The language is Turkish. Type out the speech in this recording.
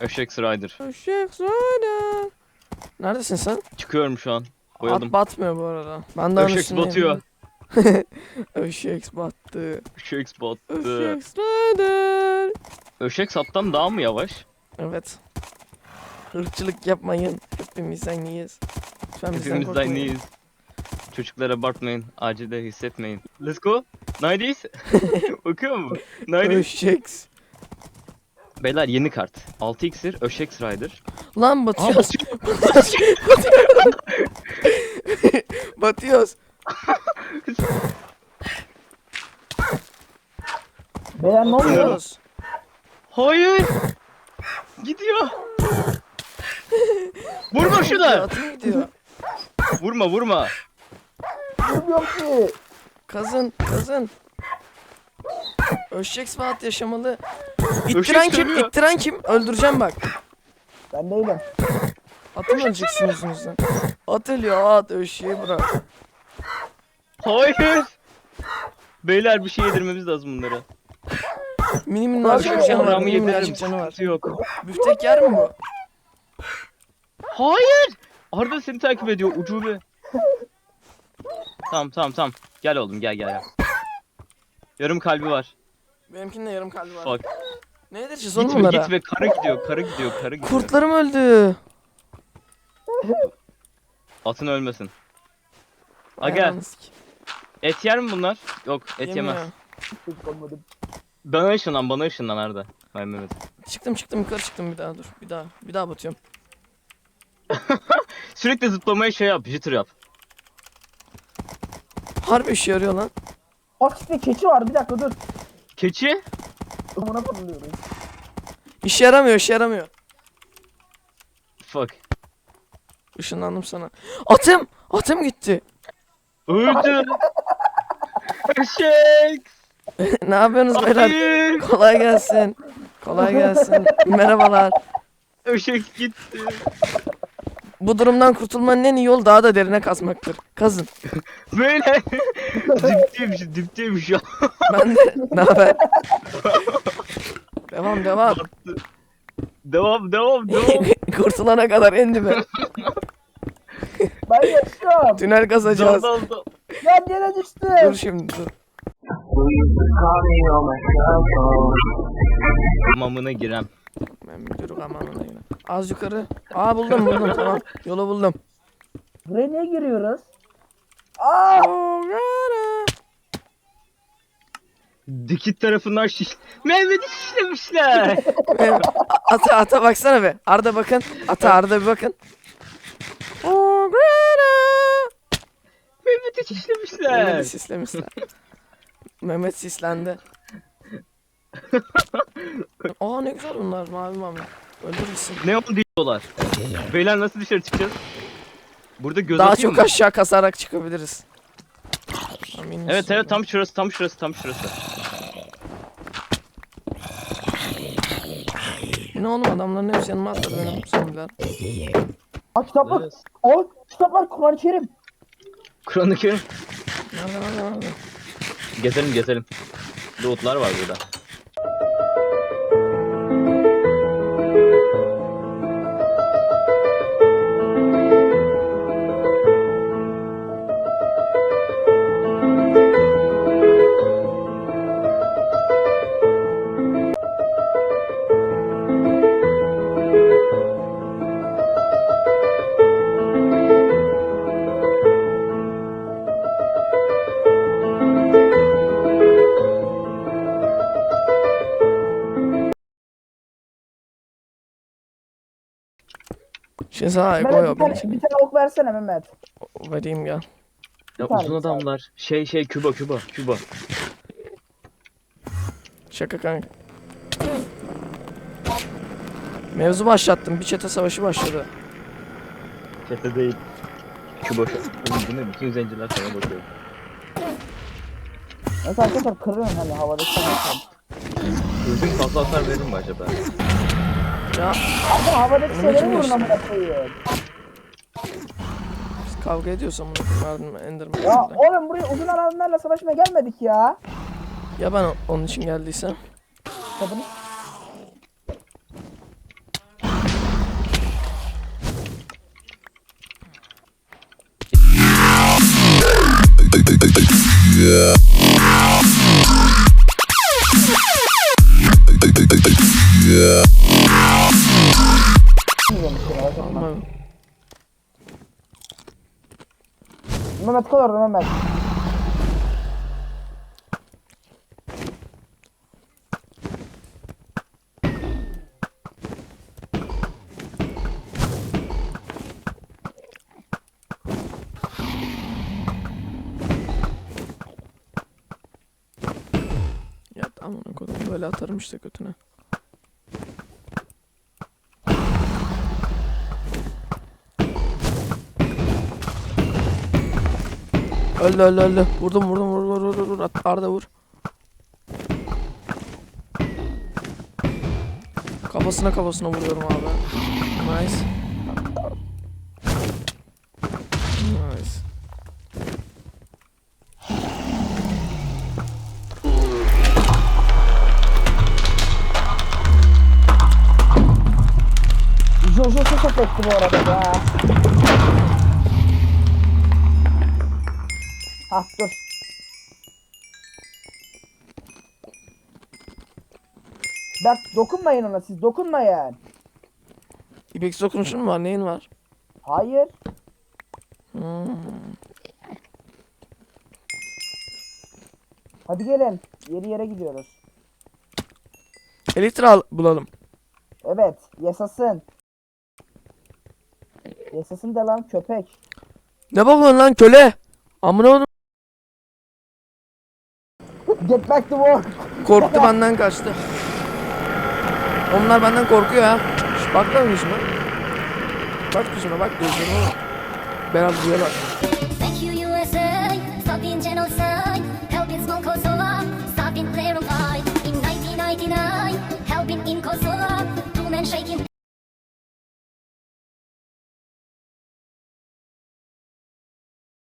Eşek Rider. Eşek Rider. Neredesin sen? Çıkıyorum şu an. Boyadım. At batmıyor bu arada. Ben de onun üstündeyim. batıyor. Eşek battı. Eşek battı. Eşek Rider. Eşek sattan daha mı yavaş? Evet. Hırçılık yapmayın. Hepimiz aynıyız. Lütfen bizden Hepimiz korkmayın. aynıyız. Çocuklara abartmayın. Acilde hissetmeyin. Let's go. Nineties. Okuyor mu? Nineties. Eşek. Beyler yeni kart. 6 iksir Öşek Rider. Lan Aa batıyoruz. batıyor. batıyoruz. Beyler ne oluyor? Batıyoruz. Hayır. Gidiyor. Vurma şuna. Atım gidiyor. Vurma vurma. Bilmiyorum ki. Kazın, kazın. Eşek sıfat yaşamalı. İttiren kim? sövüyor. İttiren kim? Öldüreceğim bak. Ben değilim. Atım öleceksin yüzünüzden. At ölüyor at eşeği bırak. Hayır. Beyler bir şey yedirmemiz lazım bunlara. Mini minnacık canı var. Haramı Mini yedirelim. minnacık canı var. Sıkıntı yok. Büftek yer mi bu? Hayır. Arda seni takip ediyor ucube. tamam tamam tamam. Gel oğlum gel gel gel. Yarım kalbi var. Benimkinin de yarım kalbi var. Bak. Ne yedireceğiz oğlum Gitme bunlara? gitme. Karı gidiyor karı gidiyor karı gidiyor. Kurtlarım öldü. Atın ölmesin. Aga et yer mi bunlar? Yok et Yemiyor. yemez. Hiç olmadım. Bana ışınlan bana ışınlan Arda. Hayır Mehmet. Çıktım çıktım yukarı çıktım bir daha dur. Bir daha. Bir daha batıyorum. Sürekli zıplamaya şey yap jitter yap. Harbi işe yarıyor lan. Bak işte keçi var bir dakika dur. Keçi? Amına fırlıyorum. İşe yaramıyor işe yaramıyor. Fuck. Işınlandım sana. Atım! Atım gitti. Öldü. Eşek. ne yapıyorsunuz beyler? Hayır. Kolay gelsin. Kolay gelsin. Merhabalar. Eşek gitti. Bu durumdan kurtulmanın en iyi yolu daha da derine kazmaktır. Kazın. Böyle dipteymiş dipteymiş ya. Ben de ne haber? devam devam. Devam devam devam. Kurtulana kadar en dibe. Ben yaşıyorum. Tünel kazacağız. Dal, dal. Ben yere Dur düştüm. şimdi dur. Mamına girem. Ben bir dur amanına yine. Az yukarı. Aa buldum buldum tamam. Yolu buldum. Buraya niye giriyoruz? Aa! Dikit tarafından şiş... Mehmet'i şişlemişler. Ata ata baksana be. Arda bakın. Ata Arda bir bakın. Mehmet'i şişlemişler. Mehmet'i sislemişler. Mehmet sislendi. Aa ne güzel bunlar mavi mavi. Öldürürsün. Ne oldu diyorlar. Beyler nasıl dışarı çıkacağız? Burada göz Daha atayım çok mı? aşağı kasarak çıkabiliriz. Amin Evet olsun. evet tam şurası tam şurası tam şurası. Ne oğlum adamların hepsi yanıma atladı benim zombiler. Aa kitaplık. O kitaplar Kur'an-ı Kerim. Kur'an-ı Kerim. Nerede nerede nerede? Gezelim gezelim. Lootlar var burada. Mehmet koy bir tane, bir tane ok versene Mehmet. Vereyim gel. Ya tane, uzun tane. adamlar. Şey şey Küba Küba Küba. Şaka kanka. Mevzu başlattım. Bir çete savaşı başladı. Çete değil. Küba. Bu ne? Bütün zenciler sana bakıyor. Mesela arkadaşlar kırıyorum hani havada. Özüm fazla hasar verir mi acaba? Ya. Şey- ama havadaki şeyleri vurun amına koyayım. Kavga ediyorsan bunu verdim Enderman. Ya oğlum buraya uzun alanlarla savaşmaya gelmedik ya. Ya ben onun için geldiysem. Kadın. Yeah. Ama Mehmet kal orada Mehmet. ya tamam kodum böyle atarım işte götüne. Öldü öldü öldü. Vurdum vurdum vur vur vur vur. Arda vur. Kafasına kafasına vuruyorum abi. Nice. Nice. Jojo çok etti bu arada ya. Hah dur. Bak dokunmayın ona siz dokunmayın. İpek dokunuşun mu var? Neyin var? Hayır. Hmm. Hadi gelin. Yeri yere gidiyoruz. Elitra al- bulalım. Evet. Yasasın. Yasasın de lan köpek. Ne bakıyorsun lan köle? Amına oğlum. Get back to work. Korktu benden kaçtı. Onlar benden korkuyor ha. Şş, bak lan yüzüme. Bak yüzüme bak gözlerime bak. Beyaz diye bak. Thank you, USA. Stopping genocide. Helping small Kosovo. Stopping player of In 1999. Helping in Kosovo. Two men shaking.